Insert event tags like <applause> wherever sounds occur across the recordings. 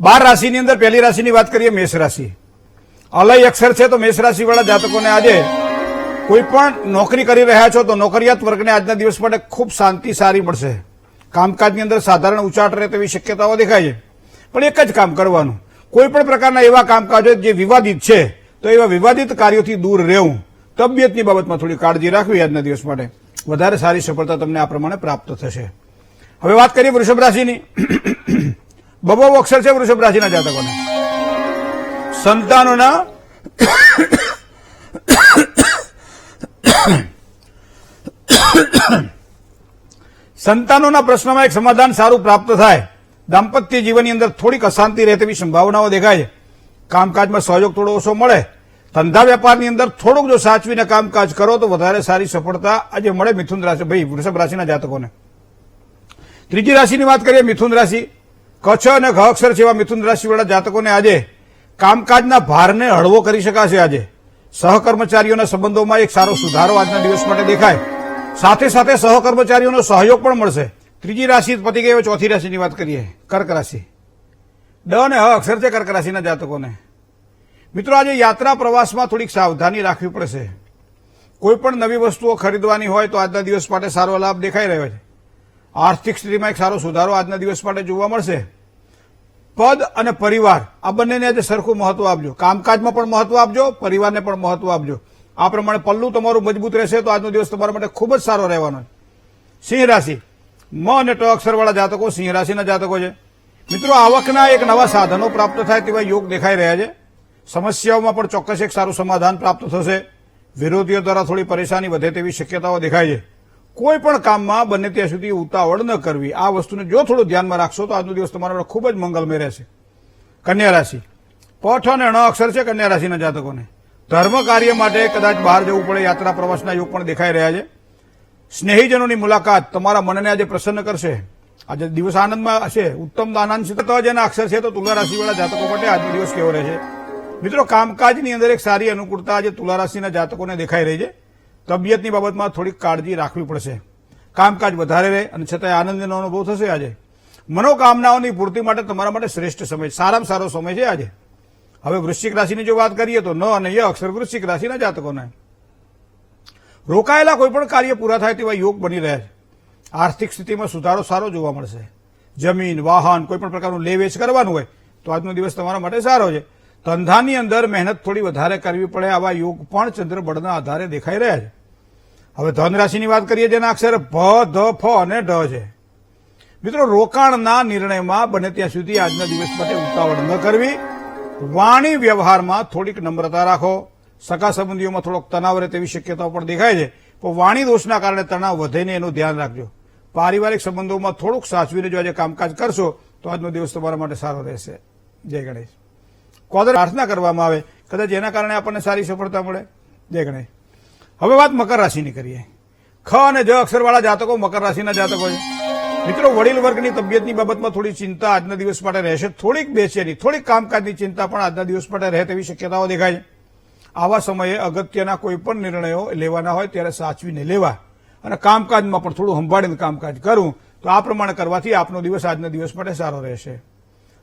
બાર રાશિની અંદર પહેલી રાશિની વાત કરીએ, મેષ રાશિ. અલય અક્ષર છે તો મેષ રાશિ વાળા જાતકોને આજે કોઈ પણ નોકરી કરી રહ્યા છો તો નોકરિયાત વર્ગને આજના દિવસ માટે ખૂબ શાંતિ સારી મળશે. કામકાજની અંદર સાધારણ ઉચાટ રહે તેવી શક્યતાઓ દેખાય છે. પણ એક જ કામ કરવાનું. કોઈ પણ પ્રકારના એવા કામકાજ જે વિવાદિત છે, તો એવા વિવાદિત કાર્યોથી દૂર રહેવું. તબિયતની બાબતમાં થોડી કાળજી રાખવી આજના દિવસ માટે. વધારે સારી સફળતા તમને આ પ્રમાણે પ્રાપ્ત થશે. હવે વાત કરીએ વૃષભ રાશિની. બબો અક્ષર છે વૃષભ રાશિના જાતકોને. સંતાનોના સંતાનોના પ્રશ્નમાં એક સમાધાન સારું પ્રાપ્ત થાય. દાંપત્ય જીવનની અંદર થોડીક અશાંતિ રહે તેવી સંભાવનાઓ દેખાય છે. કામકાજમાં સહયોગ થોડો ઓછો મળે. ધંધા વેપારની અંદર થોડુંક જો સાચવીને કામકાજ કરો તો વધારે સારી સફળતા આજે મળે મિથુન રાશિ ભાઈ, વૃષભ રાશિના જાતકોને. ત્રીજી રાશિની વાત કરીએ, મિથુન રાશિ. કચ્છ અને ઘ અક્ષર જેવા મિથુન રાશિવાળા જાતકોને આજે કામકાજના ભારને હળવો કરી શકાશે આજે. સહકર્મચારીઓના સંબંધોમાં એક સારો સુધારો આજના દિવસ માટે દેખાય. સાથે સાથે સહકર્મચારીઓનો સહયોગ પણ મળશે. ત્રીજી રાશિ પતી ગઈ ચોથી રાશિની વાત કરીએ. કર્ક રાશિ. ડ અને હ અક્ષર છે કર્ક રાશિના જાતકોને. મિત્રો, આજે યાત્રા પ્રવાસમાં થોડીક સાવધાની રાખવી પડશે. કોઈ પણ નવી વસ્તુઓ ખરીદવાની હોય તો આજના દિવસ માટે સારો લાભ દેખાઈ રહ્યો છે. આર્થિક સ્થિતિમાં એક સારો સુધારો આજના દિવસ માટે જોવા મળશે. પદ અને પરિવાર, આ બંનેને આજે સરખું મહત્વ આપજો. કામકાજમાં પણ મહત્વ આપજો, પરિવારને પણ મહત્વ આપજો. આ પ્રમાણે પલ્લું તમારું મજબૂત રહેશે તો આજનો દિવસ તમારા માટે ખૂબ જ સારો રહેવાનો સિંહ રાશિ. મ અને ટ અક્ષરવાળા જાતકો સિંહ રાશિના જાતકો છે. મિત્રો, આવકના એક નવા સાધનો પ્રાપ્ત થાય તેવા યોગ દેખાઈ રહ્યા છે. સમસ્યાઓમાં પણ ચોક્કસ એક સારું સમાધાન પ્રાપ્ત થશે. વિરોધીઓ દ્વારા થોડી પરેશાની વધે તેવી શક્યતાઓ દેખાય છે. કોઈ પણ કામમાં બને ત્યાં સુધી ઉતાવળ ન કરવી. આ વસ્તુને જો થોડું ધ્યાનમાં રાખશો તો આજનો દિવસ તમારા ખૂબ જ મંગલમય રહેશે. કન્યા રાશિ. પઠ અને અણ અક્ષર છે કન્યા રાશિના જાતકોને. ધર્મ કાર્ય માટે કદાચ બહાર જવું પડે, યાત્રા પ્રવાસના યોગ પણ દેખાઈ રહ્યા છે. સ્નેહીજનોની મુલાકાત તમારા મનને આજે પ્રસન્ન કરશે. આજે દિવસ આનંદમાં હશે. ઉત્તમ આનંદ છે જેના અક્ષર છે તો તુલા રાશિવાળા જાતકો માટે આજનો દિવસ કેવો રહેશે? મિત્રો, કામકાજની અંદર એક સારી અનુકૂળતા આજે તુલા રાશિના જાતકોને દેખાઈ રહી છે. તબિયતની બાબતમાં થોડીક કાળજી રાખવી પડશે. કામકાજ વધારે રહે અને છતાંય આનંદનો અનુભવ થશે આજે. મનોકામનાઓની પૂર્તિ માટે તમારા માટે શ્રેષ્ઠ સમય, સારામાં સારો સમય છે આજે. હવે વૃશ્ચિક રાશિની જો વાત કરીએ તો ન અને ય અક્ષર વૃશ્ચિક રાશિના જાતકોને. રોકાયેલા કોઈપણ કાર્ય પૂરા થાય તેવા યોગ બની રહ્યા છે. આર્થિક સ્થિતિમાં સુધારો સારો જોવા મળશે. જમીન, વાહન, કોઈપણ પ્રકારનું લે વેચ કરવાનું હોય તો આજનો દિવસ તમારા માટે સારો છે. ધંધાની અંદર મહેનત થોડી વધારે કરવી પડે આવા યોગ પણ ચંદ્રબળના આધારે દેખાઈ રહ્યા છે. હવે ધનરાશિની વાત કરીએ જેના અક્ષર ભ ધ, ફ અને ઢ છે. મિત્રો, રોકાણના નિર્ણયમાં બને ત્યાં સુધી આજના દિવસ માટે ઉતાવળ ન કરવી. વાણી વ્યવહારમાં થોડીક નમ્રતા રાખો. સગા સંબંધીઓમાં થોડોક તણાવ રહે તેવી શક્યતાઓ પણ દેખાય છે. પણ વાણી દોષના કારણે તણાવ વધે ને એનું ધ્યાન રાખજો. પારિવારિક સંબંધોમાં થોડુંક સાચવીને જો આજે કામકાજ કરશો, તો આજનો દિવસ તમારા માટે સારો રહેશે. જય ગણેશ. કોદર પ્રાર્થના કરવામાં આવે. કદાચ એના કારણે આપણને સારી સફળતા મળે. જય ગણેશ. હવે વાત મકર રાશિની કરીએ. ખ અને જ અક્ષરવાળા જાતકો મકર રાશિના જાતકો છે. મિત્રો વડીલ વર્ગની તબિયતની બાબતમાં થોડી ચિંતા આજના દિવસ માટે રહેશે. થોડીક બેચેની, થોડીક કામકાજની ચિંતા પણ આજના દિવસ માટે રહે તેવી શક્યતાઓ દેખાય છે. આવા સમયે અગત્યના કોઈ પણ નિર્ણયો લેવાના હોય ત્યારે સાચવીને લેવા. અને કામકાજમાં પણ થોડું સંભાળીને કામકાજ કરવું તો આ પ્રમાણે કરવાથી આપનો દિવસ આજના દિવસ માટે સારો રહેશે.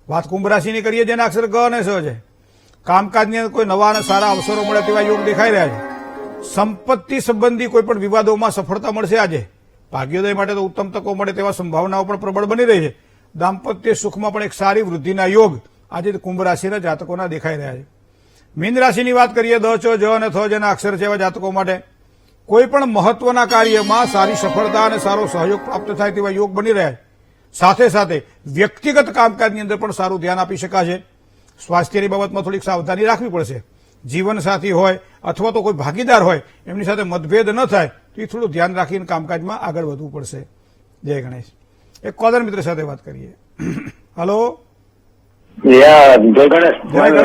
વાત કુંભ રાશિની કરીએ, જેના અક્ષર ગ અને સ છે. કામકાજની કોઈ નવા અને સારા અવસરો મળે તેવા યોગ દેખાઈ રહ્યા છે. સંપત્તિ સંબંધી કોઈ પણ વિવાદોમાં સફળતા મળશે આજે. ભાગ્યોદય માટે તો ઉત્તમ તકો મળે તેવા સંભાવનાઓ પણ પ્રબળ બની રહી છે. દાંપત્ય સુખમાં પણ એક સારી વૃદ્ધિના યોગ આજે કુંભ રાશિના જાતકોના દેખાઈ રહ્યા છે. મીન રાશિની વાત કરીએ દ છો જ અને થ જેના અક્ષર છે એવા જાતકો માટે. કોઈ પણ મહત્વના કાર્યમાં સારી સફળતા અને સારો સહયોગ પ્રાપ્ત થાય તેવા યોગ બની રહ્યા છે. સાથે સાથે વ્યક્તિગત કામકાજની અંદર પણ સારું ધ્યાન આપી શકાશે. સ્વાસ્થ્યની બાબતમાં થોડીક સાવધાની રાખવી પડશે. જીવનસાથી હોય અથવા તો કોઈ ભાગીદાર હોય એમની સાથે મતભેદ ન થાય તો એ થોડું ધ્યાન રાખીને કામકાજમાં આગળ વધવું પડશે. જય ગણેશ. એક કોલર મિત્ર સાથે વાત કરીએ. <clears throat> હલો જય ગણેશ. જય ગણેશ.